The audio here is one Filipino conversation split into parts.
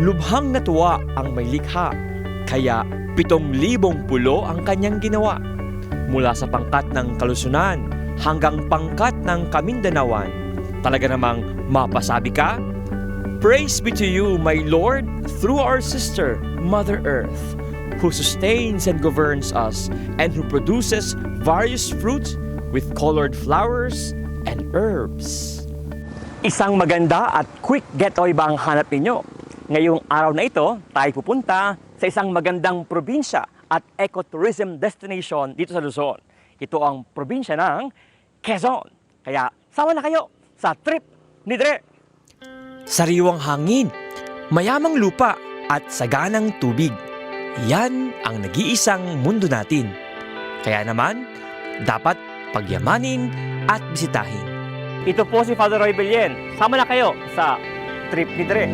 Lubhang natuwa ang may likha, kaya pitong libong pulo ang kanyang ginawa. Mula sa pangkat ng kalusunan hanggang pangkat ng kamindanawan. Talaga namang mapasabi ka? Praise be to you, my Lord, through our sister, Mother Earth, who sustains and governs us, and who produces various fruits with colored flowers and herbs. Isang maganda at quick getaway ba ang hanap ninyo? Ngayong araw na ito, tayo pupunta sa isang magandang probinsya at ecotourism destination dito sa Luzon. Ito ang probinsya ng Quezon. Kaya sama na kayo sa trip ni Dre. Sariwang hangin, mayamang lupa at saganang tubig. Yan ang nag-iisang mundo natin. Kaya naman, dapat pagyamanin at bisitahin. Ito po si Father Roy Belien. Sama na kayo sa trip ni Dre.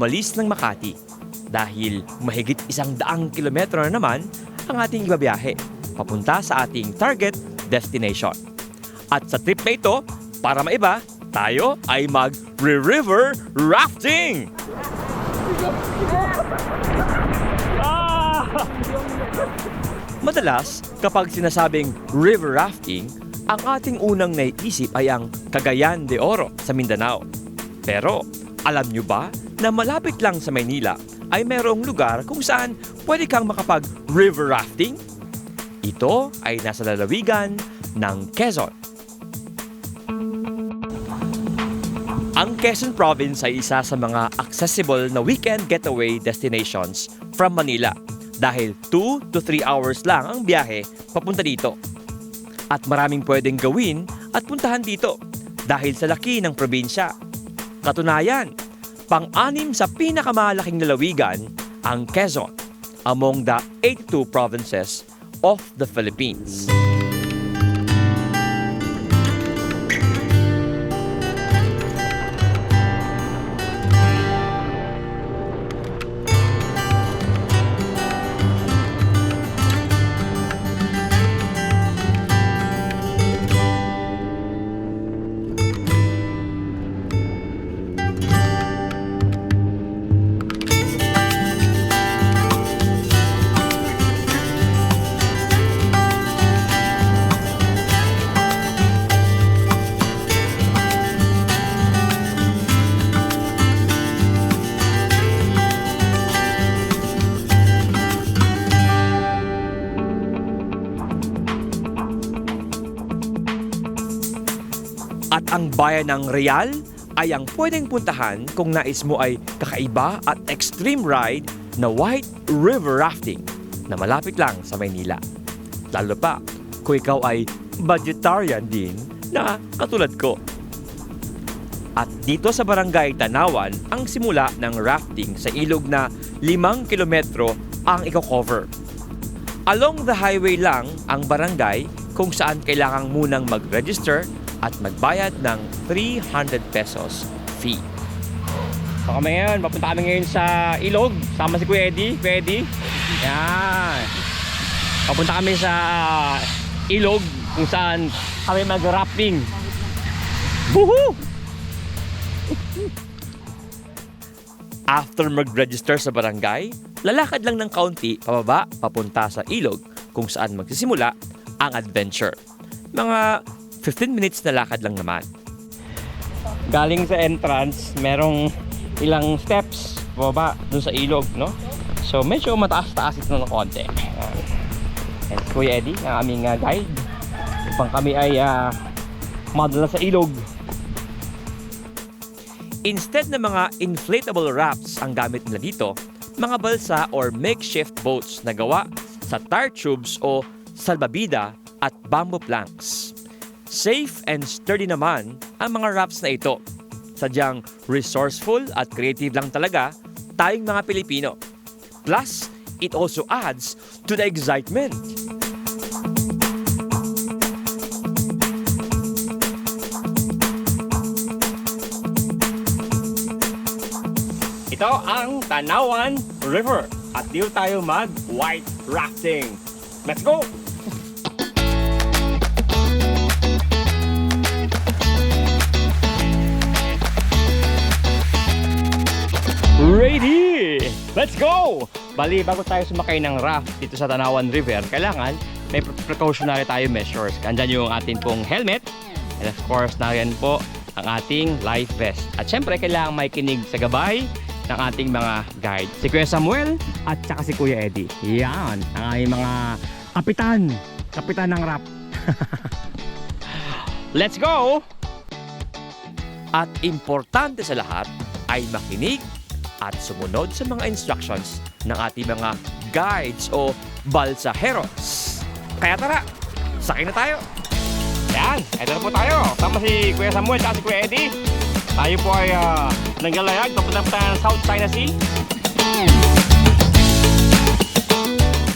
Umalis ng Makati dahil mahigit isang daang kilometro na naman ang ating ibabiyahe papunta sa ating target destination. At sa trip na ito, para maiba, tayo ay mag-river rafting! Ah! Madalas, kapag sinasabing river rafting, ang ating unang naiisip ay ang Cagayan de Oro sa Mindanao. Pero alam nyo ba na malapit lang sa Maynila ay merong lugar kung saan pwede kang makapag river rafting? Ito ay nasa lalawigan ng Quezon. Ang Quezon Province ay isa sa mga accessible na weekend getaway destinations from Manila dahil 2 to 3 hours lang ang biyahe papunta dito. At maraming pwedeng gawin at puntahan dito dahil sa laki ng probinsya. Katunayan, pang-anim sa pinakamalaking lalawigan ang Quezon among the 82 provinces of the Philippines. Bayan ng Real ay ang pwedeng puntahan kung nais mo ay kakaiba at extreme ride na White River Rafting na malapit lang sa Maynila. Lalo pa kung ikaw ay vegetarian din na katulad ko. At dito sa Barangay Tanawan ang simula ng rafting sa ilog na limang kilometro ang iko-cover. Along the highway lang ang barangay kung saan kailangang munang mag-register at magbayad ng 300 pesos fee. So kami ngayon, papunta kami ngayon sa ilog. Sama si Kuya Eddie. Kuya Eddie. Yan. Papunta kami sa ilog kung saan kami mag-rafting. Woohoo! After mag-register sa barangay, lalakad lang ng kaunti pababa papunta sa ilog kung saan magsisimula ang adventure. Mga 15 minutes na lakad lang naman. Galing sa entrance, merong ilang steps pababa dun sa ilog, no? So medyo mataas-taas ito ng konti. And Kuya Eddie, ang aming uh, guide. Upang kami ay ah, madala sa ilog. Instead ng mga inflatable rafts ang gamit nila dito, mga balsa or makeshift boats na gawa sa tire tubes o salbabida at bamboo planks. Safe and sturdy naman ang mga rafts na ito. Sadyang resourceful at creative lang talaga tayong mga Pilipino. Plus, it also adds to the excitement. Ito ang Tanawan River at dito tayo mag-white rafting. Let's go! Go! Bali, bago tayo sumakay ng raft dito sa Tanawan River, kailangan may pre- precautionary tayo measures. Andyan yung ating pong helmet. And of course, nariyan po ang ating life vest. At syempre, kailangan may kinig sa gabay ng ating mga guide. Si Kuya Samuel at saka si Kuya Eddie. Yan, ang aming mga kapitan. Kapitan ng rap. Let's go! At importante sa lahat ay makinig at sumunod sa mga instructions ng ating mga guides o balsaheros. Kaya tara, sakay na tayo! Yan, eto na po tayo. Tama si Kuya Samuel at si Kuya Eddie. Tayo po ay uh, nanggalayag papunta po ng South China Sea.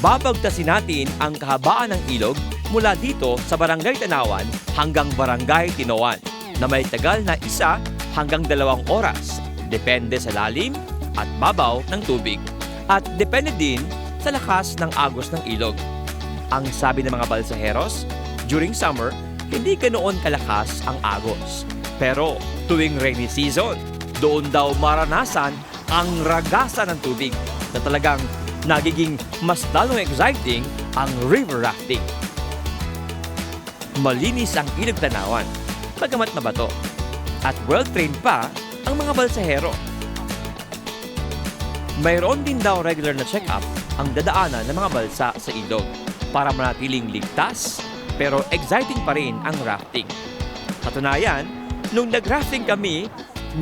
Babagtasin natin ang kahabaan ng ilog mula dito sa Barangay Tanawan hanggang Barangay Tinoan na may tagal na isa hanggang dalawang oras. Depende sa lalim at babaw ng tubig. At depende din sa lakas ng agos ng ilog. Ang sabi ng mga balsaheros, during summer, hindi ganoon kalakas ang agos. Pero tuwing rainy season, doon daw maranasan ang ragasan ng tubig na talagang nagiging mas lalong exciting ang river rafting. Malinis ang ilog tanawan, bagamat mabato. At well-trained pa ang mga balsahero. Mayroon din daw regular na check-up ang dadaanan ng mga balsa sa ilog para manatiling ligtas pero exciting pa rin ang rafting. Katunayan, nung nag-rafting kami,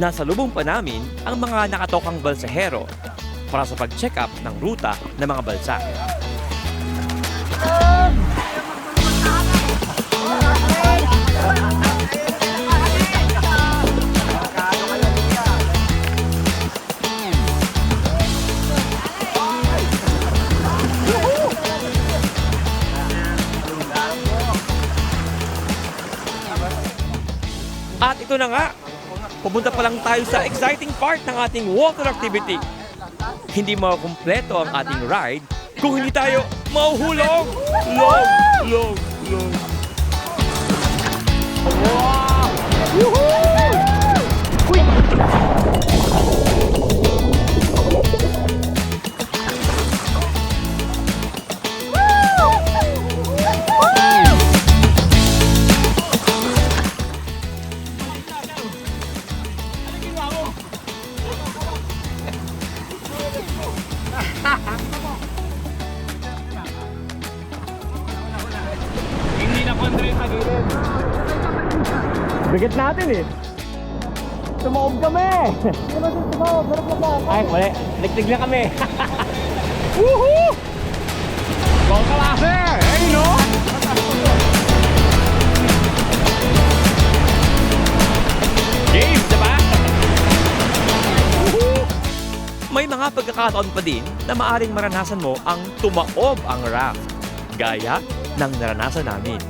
nasa lubong pa namin ang mga nakatokang balsahero para sa pag-check up ng ruta ng mga balsa. At ito na nga, pupunta pa lang tayo sa exciting part ng ating water activity. Hindi makumpleto ang ating ride kung hindi tayo mahuhulog. Log, log, log. Wow! Woohoo! Uy! Bigat natin eh. Tumaob kami! Hindi naman tumaob, sarap na ba? Ay, mali. Nagtig na kami. Woohoo! Bang kalase! Hey, no? Game, diba? May mga pagkakataon pa din na maaring maranasan mo ang tumaob ang raft, gaya ng naranasan namin.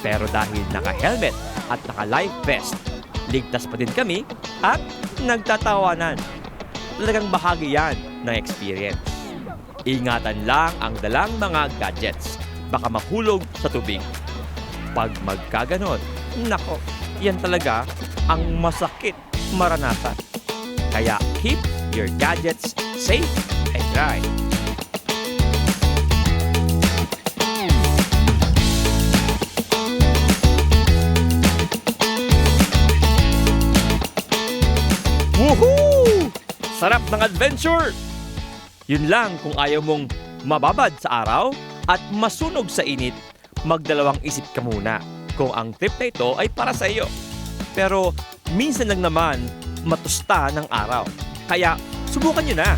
Pero dahil naka-helmet at naka-life vest, ligtas pa din kami at nagtatawanan. Talagang bahagi yan ng experience. Ingatan lang ang dalang mga gadgets. Baka mahulog sa tubig. Pag magkaganon, nako, yan talaga ang masakit maranasan. Kaya keep your gadgets safe and dry. Sarap ng adventure! Yun lang kung ayaw mong mababad sa araw at masunog sa init, magdalawang isip ka muna. kung ang trip na ito ay para sa iyo. Pero minsan lang naman matusta ng araw. Kaya subukan nyo na.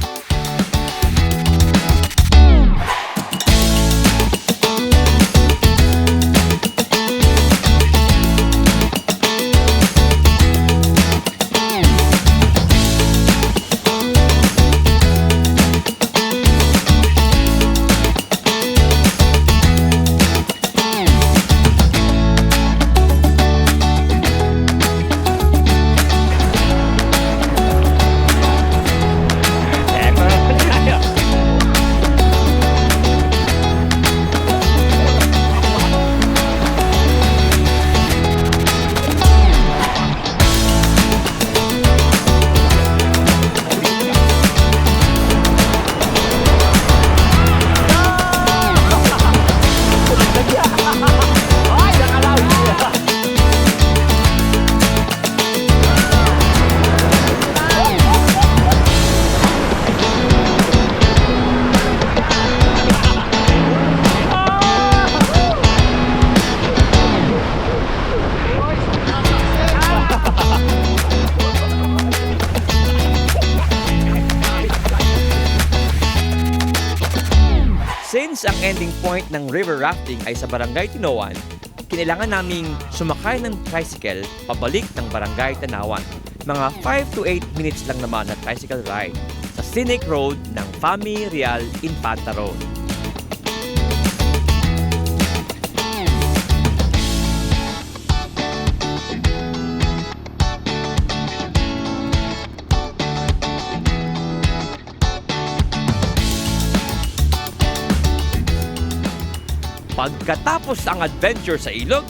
Rafting ay sa Barangay Tinoan, kinailangan naming sumakay ng tricycle pabalik ng Barangay Tanawan. Mga 5 to 8 minutes lang naman na tricycle ride sa scenic road ng Fami Real Infanta Road. Pagkatapos ang adventure sa ilog,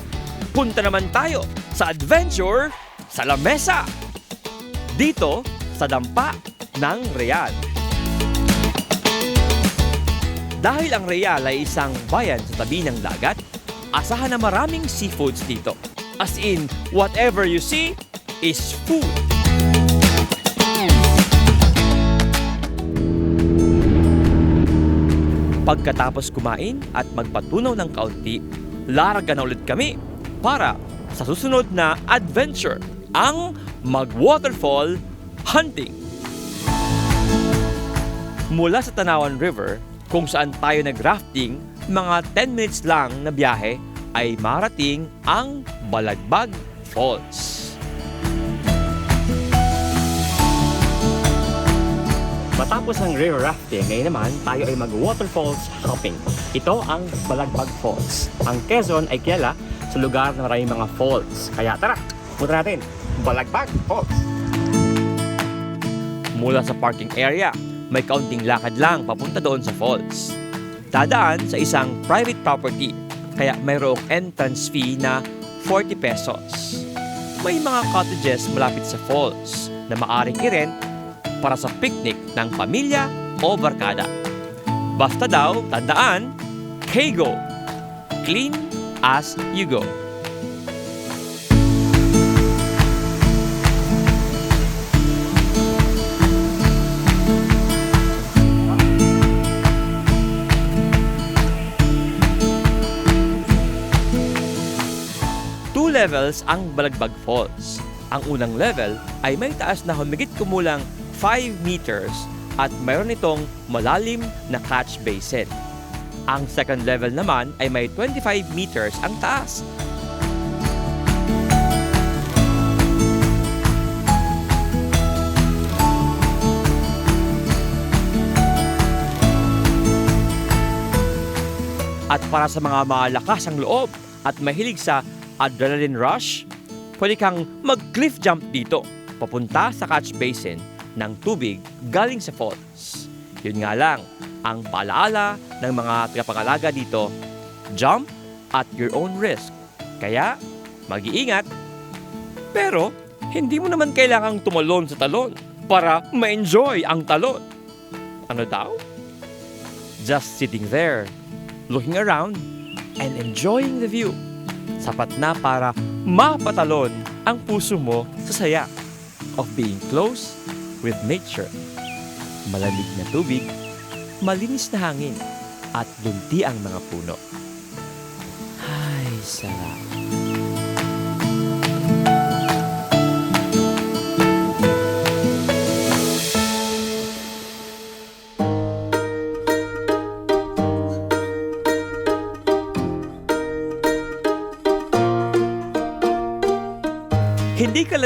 punta naman tayo sa adventure sa lamesa. Dito sa dampa ng Real. Dahil ang Real ay isang bayan sa tabi ng dagat, asahan na maraming seafoods dito. As in, whatever you see is food. Pagkatapos kumain at magpatunaw ng kaunti, laragan ulit kami para sa susunod na adventure, ang mag-waterfall hunting. Mula sa Tanawan River, kung saan tayo nag-rafting, mga 10 minutes lang na biyahe ay marating ang Balagbag Falls. Matapos ang river rafting, ngayon naman tayo ay mag-waterfalls hopping. Ito ang Balagbag Falls. Ang Quezon ay kilala sa lugar na maraming mga falls. Kaya tara, punta natin, Balagbag Falls. Mula sa parking area, may kaunting lakad lang papunta doon sa falls. Dadaan sa isang private property, kaya mayroong entrance fee na 40 pesos. May mga cottages malapit sa falls na maaring i-rent para sa picnic ng pamilya o barkada. Basta daw, tandaan, K-Go. Clean as you go. Two levels ang Balagbag Falls. Ang unang level ay may taas na humigit kumulang 5 meters at mayroon itong malalim na catch basin. Ang second level naman ay may 25 meters ang taas. At para sa mga malakas ang loob at mahilig sa adrenaline rush, pwede kang mag-cliff jump dito papunta sa catch basin ng tubig galing sa falls. Yun nga lang, ang paalaala ng mga tagapangalaga dito, jump at your own risk. Kaya, mag-iingat. Pero, hindi mo naman kailangang tumalon sa talon para ma-enjoy ang talon. Ano daw? Just sitting there, looking around, and enjoying the view. Sapat na para mapatalon ang puso mo sa saya of being close with nature. Malamig na tubig, malinis na hangin, at lunti ang mga puno. Ay, sarap.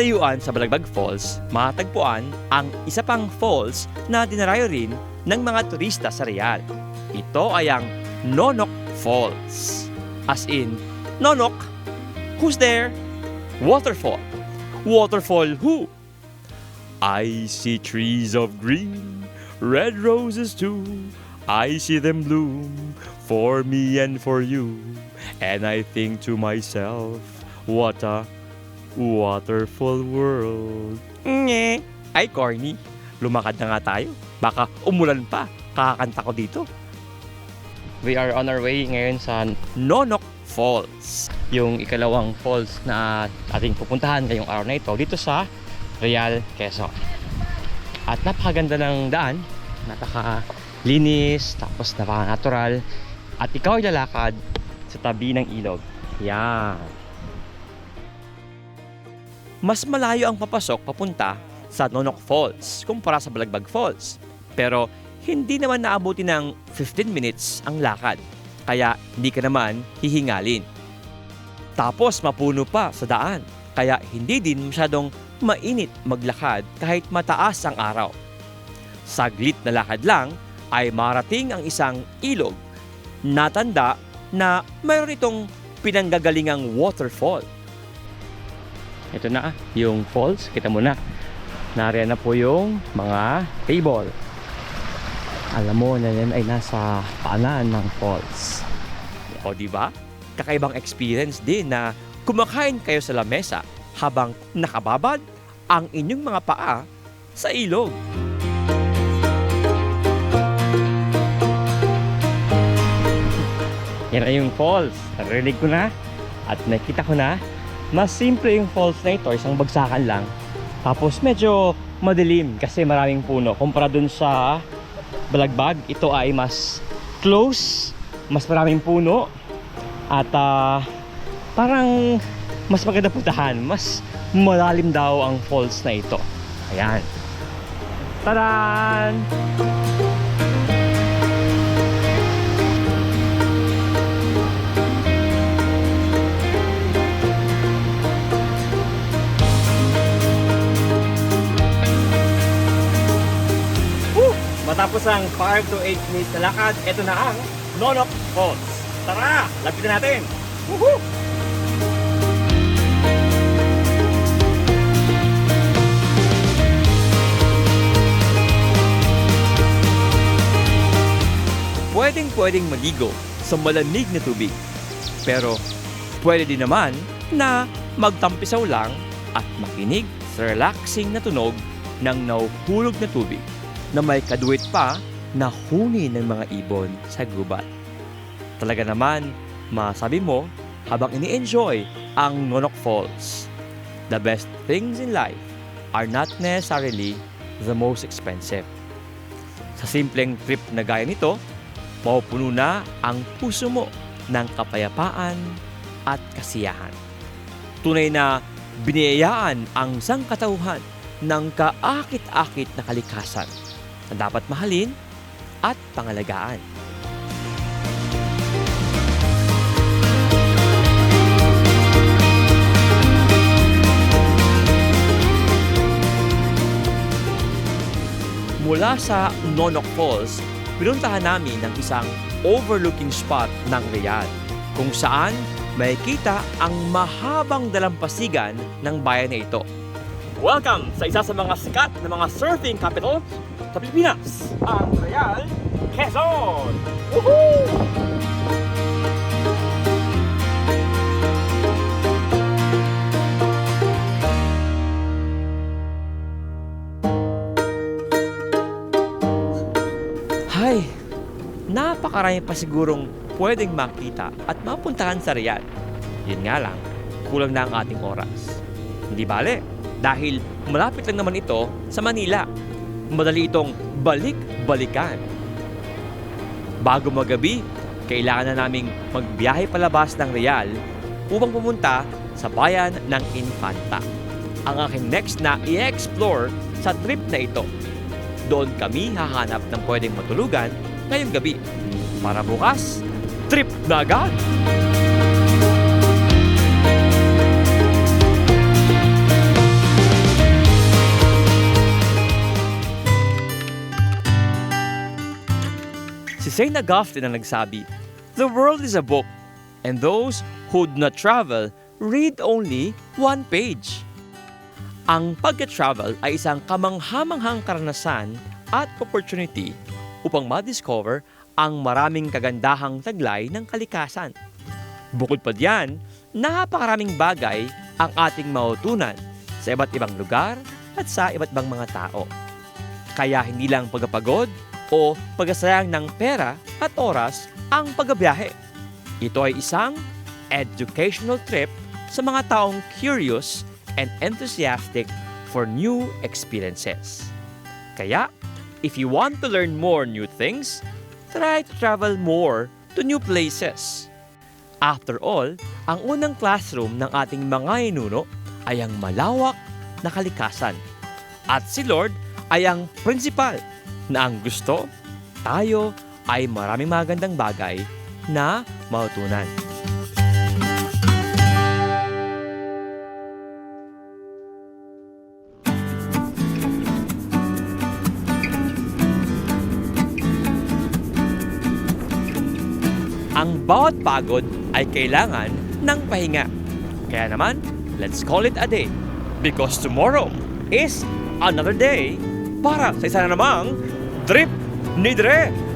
Kalayuan sa Balagbag Falls, matagpuan ang isa pang falls na dinarayo rin ng mga turista sa Real. Ito ay ang Nonok Falls. As in, Nonok, who's there? Waterfall. Waterfall who? I see trees of green, red roses too. I see them bloom for me and for you. And I think to myself, what a waterfall world. Nge. Ay, corny. Lumakad na nga tayo. Baka umulan pa. Kakakanta ko dito. We are on our way ngayon sa Nonok Falls. Yung ikalawang falls na ating pupuntahan ngayong araw na ito dito sa Real, Quezon. At napakaganda ng daan, napakalinis, tapos napaka-natural. At ikaw ay lalakad sa tabi ng ilog. Yan. Mas malayo ang papasok papunta sa Nonok Falls kumpara sa Balagbag Falls. Pero hindi naman naabuti ng 15 minutes ang lakad. Kaya hindi ka naman hihingalin. Tapos mapuno pa sa daan. Kaya hindi din masyadong mainit maglakad kahit mataas ang araw. Saglit na lakad lang ay marating ang isang ilog. Natanda na mayroon itong pinanggagalingang waterfall. Ito na yung falls. Kita mo na. Nariyan na po yung mga table. Alam mo na yan ay nasa paanan ng falls. O di ba? Kakaibang experience din na kumakain kayo sa lamesa habang nakababad ang inyong mga paa sa ilog. Yan ay yung falls. Narinig ko na at nakita ko na mas simple yung falls na ito, isang bagsakan lang. Tapos medyo madilim kasi maraming puno. Kumpara dun sa Balagbag, ito ay mas close, mas maraming puno, at ah, parang mas maganda puntahan, mas malalim daw ang falls na ito. Ayan. Tadan! Matapos ang 5 to 8 minutes na lakad, ito na ang Nonok Falls. Tara! Lapitan natin! Woohoo! Pwedeng pwedeng maligo sa malamig na tubig. Pero pwede din naman na magtampisaw lang at makinig sa relaxing na tunog ng nauhulog na tubig na may kaduwit pa na huni ng mga ibon sa gubat. Talaga naman, masabi mo habang ini-enjoy ang Nonok Falls. The best things in life are not necessarily the most expensive. Sa simpleng trip na gaya nito, mapupuno na ang puso mo ng kapayapaan at kasiyahan. Tunay na biniyayaan ang sangkatauhan ng kaakit-akit na kalikasan na dapat mahalin at pangalagaan. Mula sa Nonok Falls, pinuntahan namin ang isang overlooking spot ng Riyadh kung saan may kita ang mahabang dalampasigan ng bayan na ito. Welcome sa isa sa mga sikat na mga surfing capital sa Pilipinas, ang Real Quezon! Woohoo! Hay, napakarami pa sigurong pwedeng makita at mapuntahan sa Riyadh. Yun nga lang, kulang na ang ating oras. Hindi bale, dahil malapit lang naman ito sa Manila. Madali itong balik-balikan. Bago magabi, kailangan na naming magbiyahe palabas ng Real upang pumunta sa bayan ng Infanta. Ang aking next na i-explore sa trip na ito. Doon kami hahanap ng pwedeng matulugan ngayong gabi. Para bukas, trip na agad! St. Augustine ang nagsabi, The world is a book, and those who do not travel read only one page. Ang pagka-travel ay isang kamanghamanghang karanasan at opportunity upang madiscover ang maraming kagandahang taglay ng kalikasan. Bukod pa diyan, napakaraming bagay ang ating mautunan sa iba't ibang lugar at sa iba't ibang mga tao. Kaya hindi lang pagpagod o pagkasayang ng pera at oras ang pagbabiyahe. Ito ay isang educational trip sa mga taong curious and enthusiastic for new experiences. Kaya, if you want to learn more new things, try to travel more to new places. After all, ang unang classroom ng ating mga inuno ay ang malawak na kalikasan. At si Lord ay ang principal na ang gusto, tayo ay maraming magandang bagay na mautunan. Ang bawat pagod ay kailangan ng pahinga. Kaya naman, let's call it a day. Because tomorrow is another day para sa isa na namang trip ni Dre.